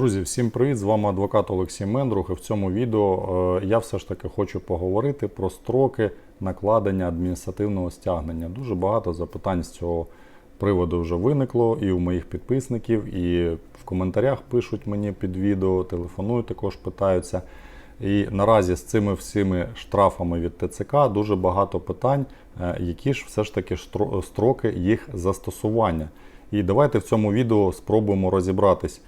Друзі, всім привіт! З вами адвокат Олексій Мендрух. І в цьому відео е, я все ж таки хочу поговорити про строки накладення адміністративного стягнення. Дуже багато запитань з цього приводу вже виникло і у моїх підписників, і в коментарях пишуть мені під відео, телефонують, також питаються. І наразі з цими всіми штрафами від ТЦК дуже багато питань, е, які ж все ж таки строки їх застосування. І давайте в цьому відео спробуємо розібратись,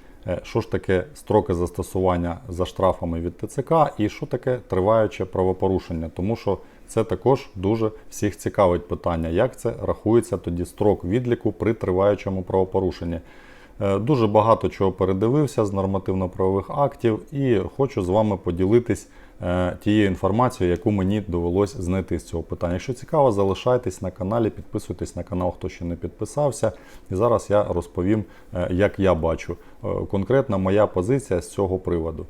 що ж таке строки застосування за штрафами від ТЦК і що таке триваюче правопорушення, тому що це також дуже всіх цікавить питання, як це рахується тоді строк відліку при триваючому правопорушенні. Е, Дуже багато чого передивився з нормативно-правових актів і хочу з вами поділитись е, тією інформацією, яку мені довелось знайти з цього питання. Якщо цікаво, залишайтесь на каналі, підписуйтесь на канал, хто ще не підписався. І зараз я розповім, е, як я бачу е, конкретна моя позиція з цього приводу.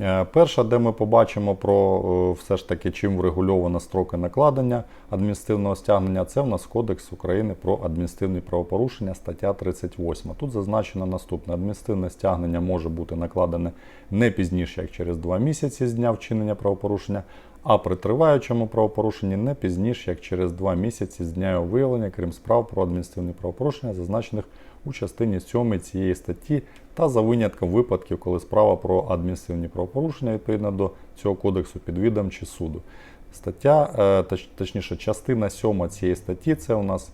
Е, Перша, де ми побачимо про е, все ж таки, чим врегульовано строки накладення адміністративного стягнення, це в нас Кодекс України про адміністративні правопорушення, стаття 38. Тут зазначено наступне: адміністративне стягнення може бути накладене не пізніше, як через 2 місяці з дня вчинення правопорушення, а при триваючому правопорушенні не пізніше, як через 2 місяці з дня його виявлення, крім справ про адміністративні правопорушення, зазначених у частині 7 цієї статті та за винятком випадків, коли справа про адміністративні правопорушення відповідно до цього кодексу під відом чи суду. Стаття, е, точніше, частина 7 цієї статті це у нас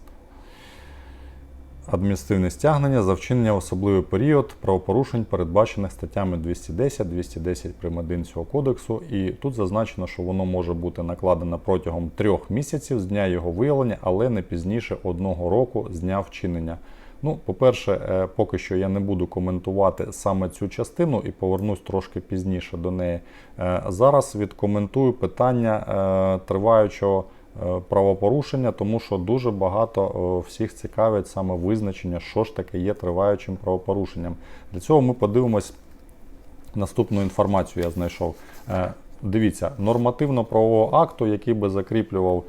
адміністративне стягнення за вчинення в особливий період правопорушень, передбачених статтями 210, 210 прим. 1 цього кодексу. І тут зазначено, що воно може бути накладено протягом трьох місяців з дня його виявлення, але не пізніше одного року з дня вчинення. Ну, по-перше, е, поки що я не буду коментувати саме цю частину і повернусь трошки пізніше до неї. Е, Зараз відкоментую питання е, триваючого правопорушення, тому що дуже багато всіх цікавить саме визначення, що ж таке є триваючим правопорушенням. Для цього ми подивимось наступну інформацію я знайшов. Дивіться, нормативно-правового акту, який би закріплював,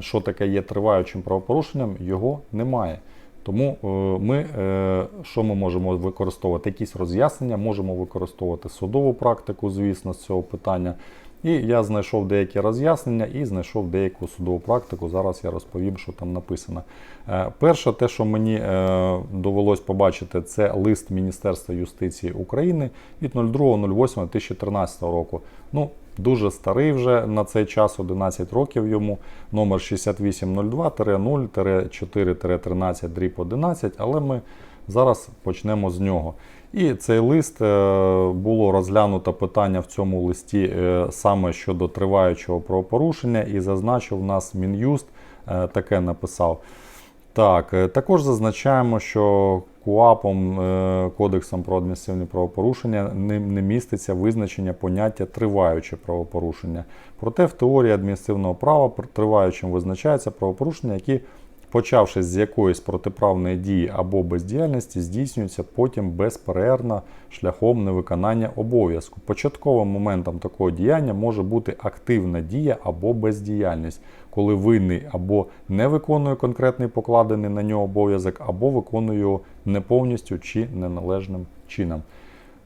що таке є триваючим правопорушенням, його немає. Тому е, ми, е, що ми можемо використовувати? Якісь роз'яснення, можемо використовувати судову практику, звісно, з цього питання. І я знайшов деякі роз'яснення і знайшов деяку судову практику. Зараз я розповім, що там написано. Е, Перше, те, що мені довелось побачити, це лист Міністерства юстиції України від 02.08.2013 року. Ну, дуже старий вже на цей час, 11 років йому, номер 6802-0-4-13 дріб 11, але ми зараз почнемо з нього. І цей лист е, було розглянуто питання в цьому листі е, саме щодо триваючого правопорушення, і зазначив нас Мін'юст е, таке написав. Так, також зазначаємо, що КУАПом е, Кодексом про адміністративні правопорушення не, міститься визначення поняття триваюче правопорушення. Проте в теорії адміністративного права триваючим визначається правопорушення, які, почавши з якоїсь протиправної дії або бездіяльності, здійснюються потім безперервно шляхом невиконання обов'язку. Початковим моментом такого діяння може бути активна дія або бездіяльність, коли винний або не виконує конкретний покладений на нього обов'язок, або виконує його не повністю чи неналежним чином.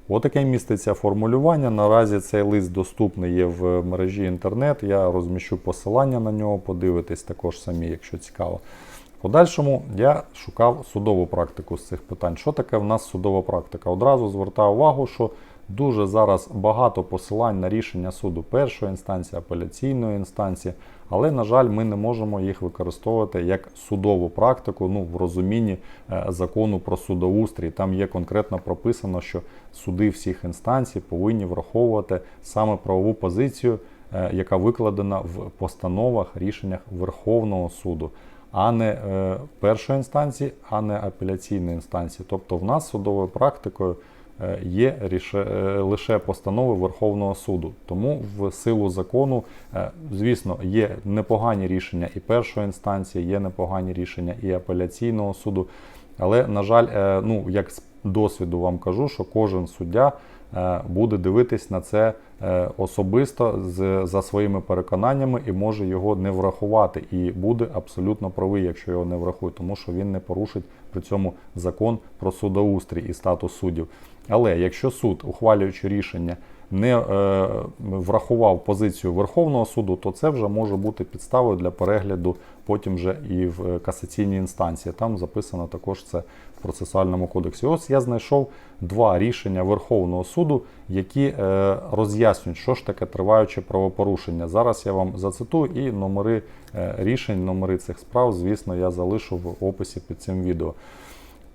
Отаке міститься формулювання. Наразі цей лист доступний є в мережі інтернет. Я розміщу посилання на нього, подивитись також самі, якщо цікаво. Подальшому я шукав судову практику з цих питань. Що таке в нас судова практика? Одразу звертаю увагу, що дуже зараз багато посилань на рішення суду першої інстанції, апеляційної інстанції, але, на жаль, ми не можемо їх використовувати як судову практику ну, в розумінні е, закону про судоустрій. Там є конкретно прописано, що суди всіх інстанцій повинні враховувати саме правову позицію, е, яка викладена в постановах, рішеннях Верховного суду, а не е, першої інстанції, а не апеляційної інстанції. Тобто, в нас судовою практикою є е, лише постанови Верховного суду. Тому в силу закону, е, звісно, є непогані рішення і першої інстанції, є непогані рішення і апеляційного суду. Але, на жаль, е, ну, як з досвіду вам кажу, що кожен суддя буде дивитись на це особисто з, за своїми переконаннями і може його не врахувати. І буде абсолютно правий, якщо його не врахує, тому що він не порушить при цьому закон про судоустрій і статус суддів. Але якщо суд, ухвалюючи рішення, не е, врахував позицію Верховного суду, то це вже може бути підставою для перегляду потім вже і в касаційній інстанції. Там записано також це в процесуальному кодексі. Ось я знайшов два рішення Верховного суду, які е, роз'яснюють, що ж таке триваюче правопорушення. Зараз я вам зацитую і номери е, рішень, номери цих справ, звісно, я залишу в описі під цим відео.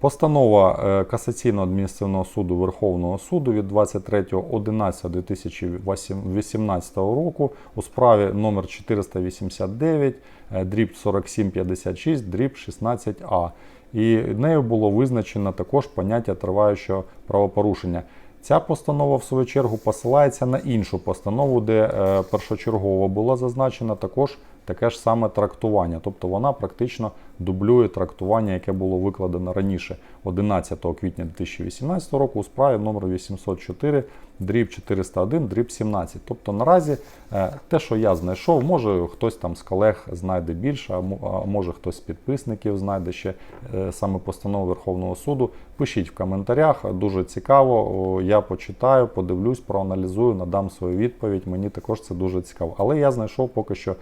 Постанова е, Касаційного адміністративного суду Верховного суду від 23.11.2018 року у справі номер 489 е, дріб 4756 дріб 16а. І нею було визначено також поняття триваючого правопорушення. Ця постанова, в свою чергу, посилається на іншу постанову, де е, першочергово було зазначено також таке ж саме трактування. Тобто вона практично дублює трактування, яке було викладено раніше 11 квітня 2018 року у справі номер 804 дріб 401 дріб 17. Тобто наразі е, те, що я знайшов, може хтось там з колег знайде більше, а може хтось з підписників знайде ще е, саме постанову Верховного суду. Пишіть в коментарях, дуже цікаво. Я почитаю, подивлюсь, проаналізую, надам свою відповідь. Мені також це дуже цікаво. Але я знайшов поки що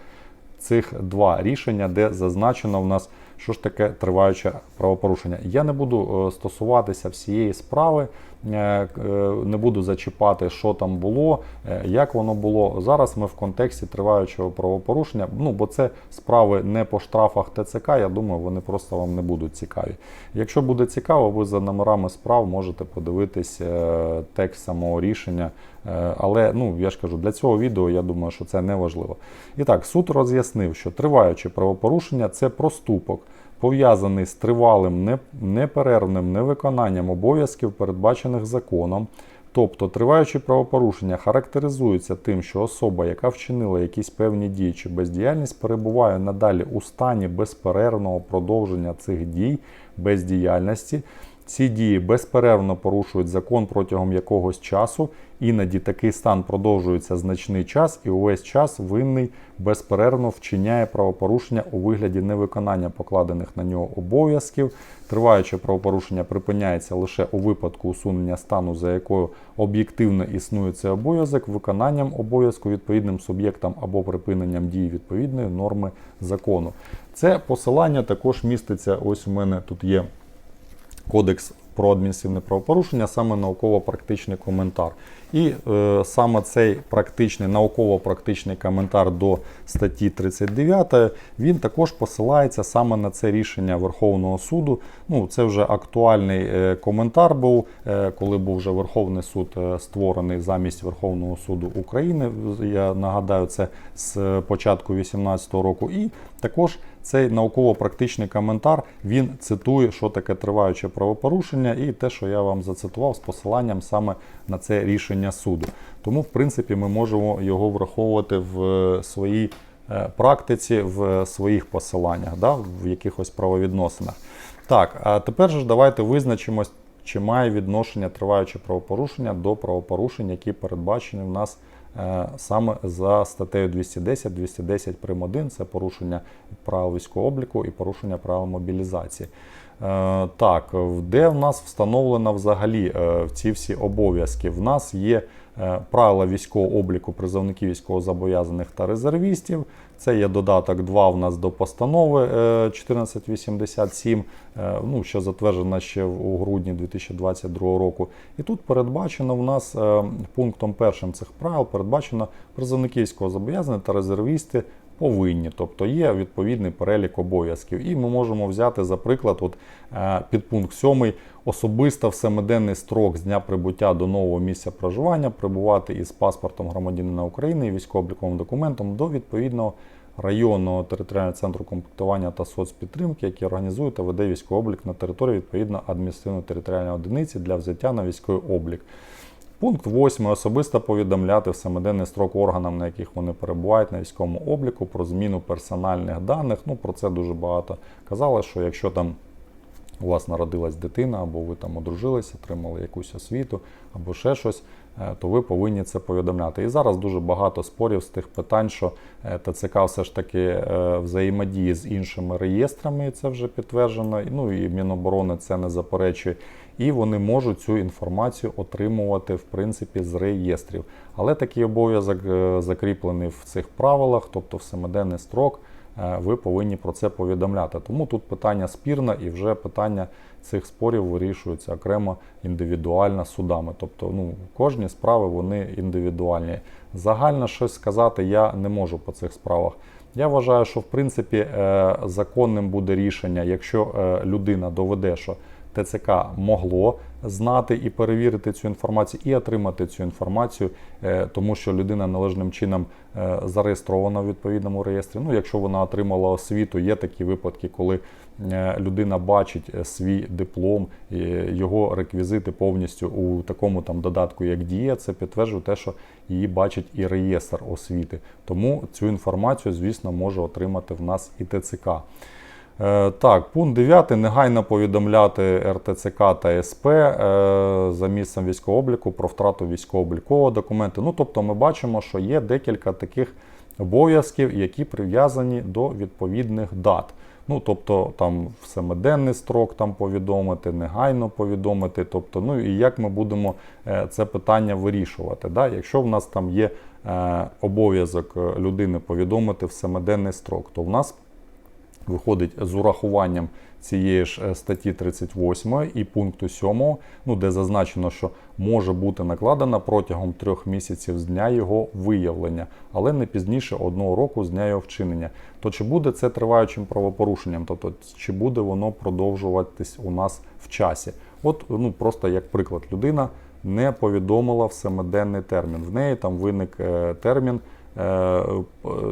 цих два рішення, де зазначено в нас, що ж таке триваюче правопорушення. Я не буду е, стосуватися всієї справи, е, е, не буду зачіпати, що там було, як воно було. Зараз ми в контексті триваючого правопорушення, ну бо це справи не по штрафах ТЦК. Я думаю, вони просто вам не будуть цікаві. Якщо буде цікаво, ви за номерами справ можете подивитись текст самого рішення. Е, Але ну я ж кажу, для цього відео я думаю, що це не важливо. І так, суд роз'яснив, що триваюче правопорушення це проступок, пов'язаний з тривалим неперервним невиконанням обов'язків, передбачених законом. Тобто триваючі правопорушення характеризуються тим, що особа, яка вчинила якісь певні дії чи бездіяльність, перебуває надалі у стані безперервного продовження цих дій, бездіяльності. Ці дії безперервно порушують закон протягом якогось часу. Іноді такий стан продовжується значний час, і увесь час винний безперервно вчиняє правопорушення у вигляді невиконання покладених на нього обов'язків. Триваюче правопорушення припиняється лише у випадку усунення стану, за якою об'єктивно існує цей обов'язок, виконанням обов'язку відповідним суб'єктам або припиненням дії відповідної норми закону. Це посилання також міститься. Ось у мене тут є Кодекс про адміністративне правопорушення, саме науково-практичний коментар. І е, саме цей практичний науково-практичний коментар до статті 39 він також посилається саме на це рішення Верховного суду. Ну, це вже актуальний е, коментар був, е, коли був вже Верховний суд е, створений замість Верховного суду України. Я нагадаю, це з початку 2018 року. І також цей науково-практичний коментар він цитує, що таке триваюче правопорушення, і те, що я вам зацитував з посиланням саме на це рішення суду. Тому, в принципі, ми можемо його враховувати в е, своїй е, практиці, в своїх посиланнях, да, в якихось правовідносинах. Так, а тепер же давайте визначимось, чи має відношення триваюче правопорушення до правопорушень, які передбачені в нас е, саме за статтею 210, 210 прим. 1 це порушення правил військового обліку і порушення правил мобілізації. Е, Так, де в нас встановлено взагалі е, ці всі обов'язки? В нас є е, правила військового обліку призовників військовозобов'язаних та резервістів. Це є додаток 2 в нас до постанови е, 1487, е, ну, що затверджена ще у грудні 2022 року. І тут передбачено в нас пунктом першим цих правил передбачено призовники військовозобов'язаних та резервісти повинні, тобто є відповідний перелік обов'язків. І ми можемо взяти, за приклад, от, е, підпункт 7 особисто в семиденний строк з дня прибуття до нового місця проживання прибувати із паспортом громадянина України і військово-обліковим документом до відповідного районного територіального центру комплектування та соцпідтримки, який організує та веде військовий облік на території відповідно адміністративно-територіальної одиниці для взяття на військовий облік. Пункт 8. Особисто повідомляти в семиденний строк органам, на яких вони перебувають на військовому обліку, про зміну персональних даних. Ну, про це дуже багато казали, що якщо там у вас народилась дитина, або ви там одружились, отримали якусь освіту, або ще щось, е, то ви повинні це повідомляти. І зараз дуже багато спорів з тих питань, що е, ТЦК все ж таки е, взаємодіє з іншими реєстрами, і це вже підтверджено. Ну і Міноборони це не заперечує. І вони можуть цю інформацію отримувати в принципі з реєстрів. Але такий обов'язок е, закріплений в цих правилах, тобто в семиденний строк. е, Ви повинні про це повідомляти. Тому тут питання спірне і вже питання цих спорів вирішуються окремо індивідуально судами. Тобто, ну кожні справи вони індивідуальні. Загально щось сказати я не можу по цих справах. Я вважаю, що в принципі е, законним буде рішення, якщо людина доведе, що ТЦК могло знати і перевірити цю інформацію, і отримати цю інформацію, е, тому що людина належним чином е, зареєстрована в відповідному реєстрі. Ну, якщо вона отримала освіту, є такі випадки, коли е, людина бачить свій диплом, його реквізити повністю у такому там додатку, як дія, це підтверджує те, що її бачить і реєстр освіти. Тому цю інформацію, звісно, може отримати в нас і ТЦК. Е, Так, пункт 9. Негайно повідомляти РТЦК та СП е, за місцем військового обліку про втрату військово-облікового документу. Ну, тобто ми бачимо, що є декілька таких обов'язків, які прив'язані до відповідних дат. Ну, тобто там в семиденний строк там повідомити, негайно повідомити. Тобто, ну і як ми будемо е, це питання вирішувати. Да? Якщо в нас там є обов'язок людини повідомити в семиденний строк, то в нас виходить з урахуванням цієї ж е, статті 38 і пункту 7, ну, де зазначено, що може бути накладена протягом трьох місяців з дня його виявлення, але не пізніше одного року з дня його вчинення. То чи буде це триваючим правопорушенням? Тобто, чи буде воно продовжуватись у нас в часі? От ну просто як приклад, людина не повідомила в семиденний термін. В неї там виник е, термін, е,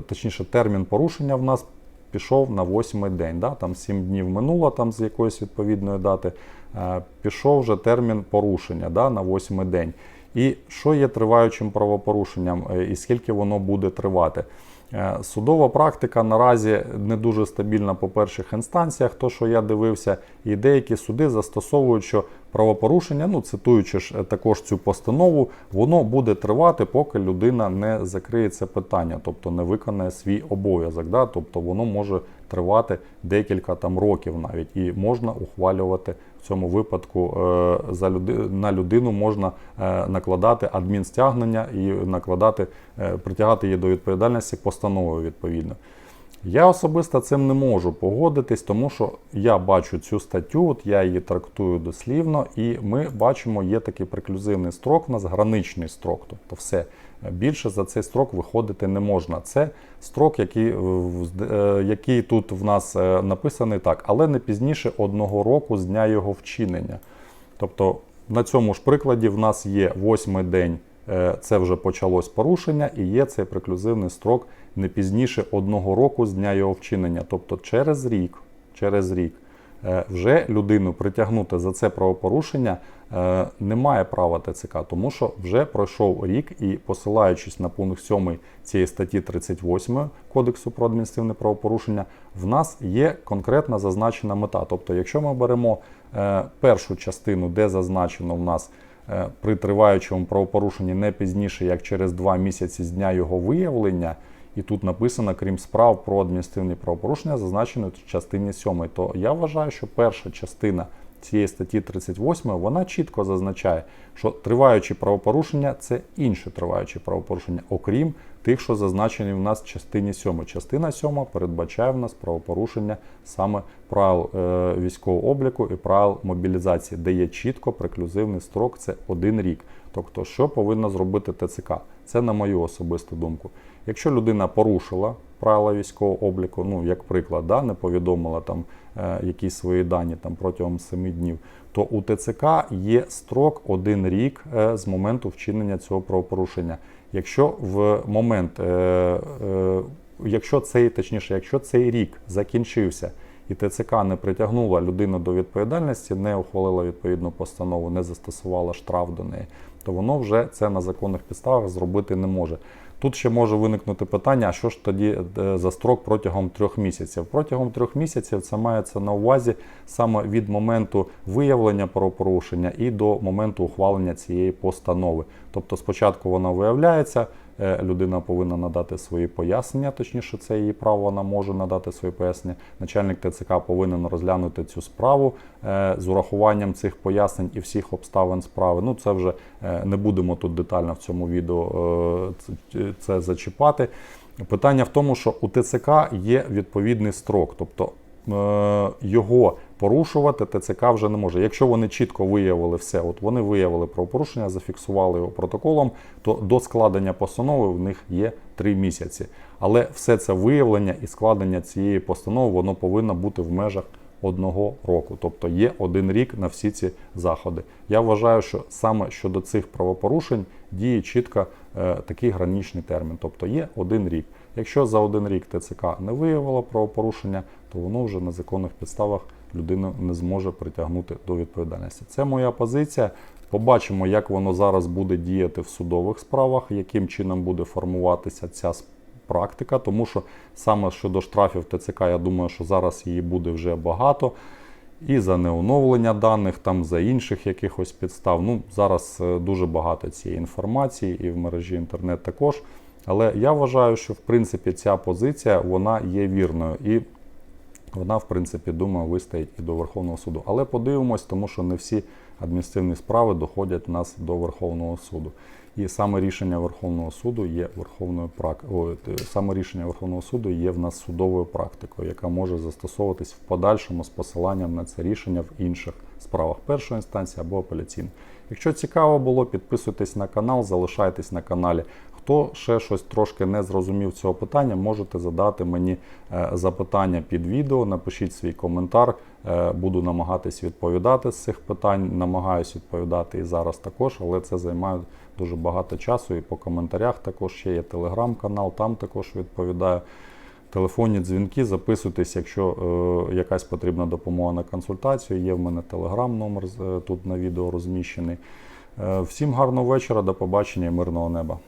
точніше, термін порушення в нас пішов на восьмий день. Да? Там 7 днів минуло там з якоїсь відповідної дати. е, Пішов вже термін порушення да, на восьмий день. І що є триваючим правопорушенням, е, і скільки воно буде тривати? Е, Судова практика наразі не дуже стабільна по перших інстанціях, то що я дивився, і деякі суди застосовують, що правопорушення, ну цитуючи ж е, також цю постанову, воно буде тривати, поки людина не закриє це питання, тобто не виконає свій обов'язок. Да? Тобто воно може тривати декілька там років навіть, і можна ухвалювати в цьому випадку е, за люди, на людину можна е, накладати адмінстягнення і накладати, е, притягати її до відповідальності постановою відповідно. Я особисто цим не можу погодитись, тому що я бачу цю статтю, от я її трактую дослівно, і ми бачимо, є такий преклюзивний строк, у нас граничний строк. Тобто все більше за цей строк виходити не можна. Це строк, який, е, який тут в нас е, написаний так, але не пізніше одного року з дня його вчинення. Тобто на цьому ж прикладі в нас є восьмий день, е, це вже почалось порушення, і є цей преклюзивний строк не пізніше одного року з дня його вчинення. Тобто через рік, через рік е, вже людину притягнути за це правопорушення е, немає права ТЦК, тому що вже пройшов рік і посилаючись на пункт 7 цієї статті 38 Кодексу про адміністративне правопорушення, в нас є конкретна зазначена мета. Тобто, якщо ми беремо е, першу частину, де зазначено в нас е, при триваючому правопорушенні не пізніше, як через два місяці з дня його виявлення, і тут написано, крім справ про адміністративні правопорушення, зазначено в частині 7, то я вважаю, що перша частина цієї статті 38 вона чітко зазначає, що триваючі правопорушення це інші триваючі правопорушення, окрім тих, що зазначені в нас в частині 7. Частина 7 передбачає в нас правопорушення саме правил е, військового обліку і правил мобілізації, де є чітко преклюзивний строк це один рік. Тобто, що повинна зробити ТЦК? Це на мою особисту думку. Якщо людина порушила правила військового обліку, ну як приклад, да, не повідомила там е, якісь свої дані там протягом 7 днів, то у ТЦК є строк один рік е, з моменту вчинення цього правопорушення. Якщо в момент, е, якщо цей, точніше, якщо цей рік закінчився і ТЦК не притягнула людину до відповідальності, не ухвалила відповідну постанову, не застосувала штраф до неї, то воно вже це на законних підставах зробити не може. Тут ще може виникнути питання, а що ж тоді е, за строк протягом трьох місяців? Протягом трьох місяців це мається на увазі саме від моменту виявлення правопорушення і до моменту ухвалення цієї постанови. Тобто спочатку вона виявляється, людина повинна надати свої пояснення, точніше, це її право, вона може надати свої пояснення. Начальник ТЦК повинен розглянути цю справу е, з урахуванням цих пояснень і всіх обставин справи. Ну, це вже е, не будемо тут детально в цьому відео е, це- зачіпати. Питання в тому, що у ТЦК є відповідний строк, тобто е, його порушувати ТЦК вже не може. Якщо вони чітко виявили все, от вони виявили правопорушення, зафіксували його протоколом, то до складення постанови в них є три місяці. Але все це виявлення і складення цієї постанови воно повинно бути в межах одного року, тобто є один рік на всі ці заходи. Я вважаю, що саме щодо цих правопорушень діє чітко е, такий граничний термін, тобто є один рік. Якщо за один рік ТЦК не виявило правопорушення, то воно вже на законних підставах людину не зможе притягнути до відповідальності. Це моя позиція. Побачимо, як воно зараз буде діяти в судових справах, яким чином буде формуватися ця практика, тому що саме щодо штрафів ТЦК, я думаю, що зараз її буде вже багато. І за неоновлення даних, там за інших якихось підстав. Ну, зараз е, дуже багато цієї інформації, і в мережі інтернет також. Але я вважаю, що в принципі ця позиція вона є вірною. І вона, в принципі, думаю, вистоїть і до Верховного суду. Але подивимось, тому що не всі адміністративні справи доходять нас до Верховного суду. І саме рішення Верховного суду є верховною прак... Ой, т- саме рішення Верховного суду є в нас судовою практикою, яка може застосовуватись в подальшому з посиланням на це рішення в інших справах першої інстанції або апеляційної. Якщо цікаво було, підписуйтесь на канал, залишайтесь на каналі. Хто ще щось трошки не зрозумів цього питання, можете задати мені е, запитання під відео, напишіть свій коментар. Е, Буду намагатись відповідати з цих питань. Намагаюсь відповідати і зараз також, але це займає дуже багато часу. І по коментарях також ще є телеграм-канал, там також відповідаю. Телефонні дзвінки, записуйтесь, якщо е, якась потрібна допомога на консультацію. Є в мене телеграм номер з- е, тут на відео розміщений. Е, всім гарного вечора, до побачення і мирного неба.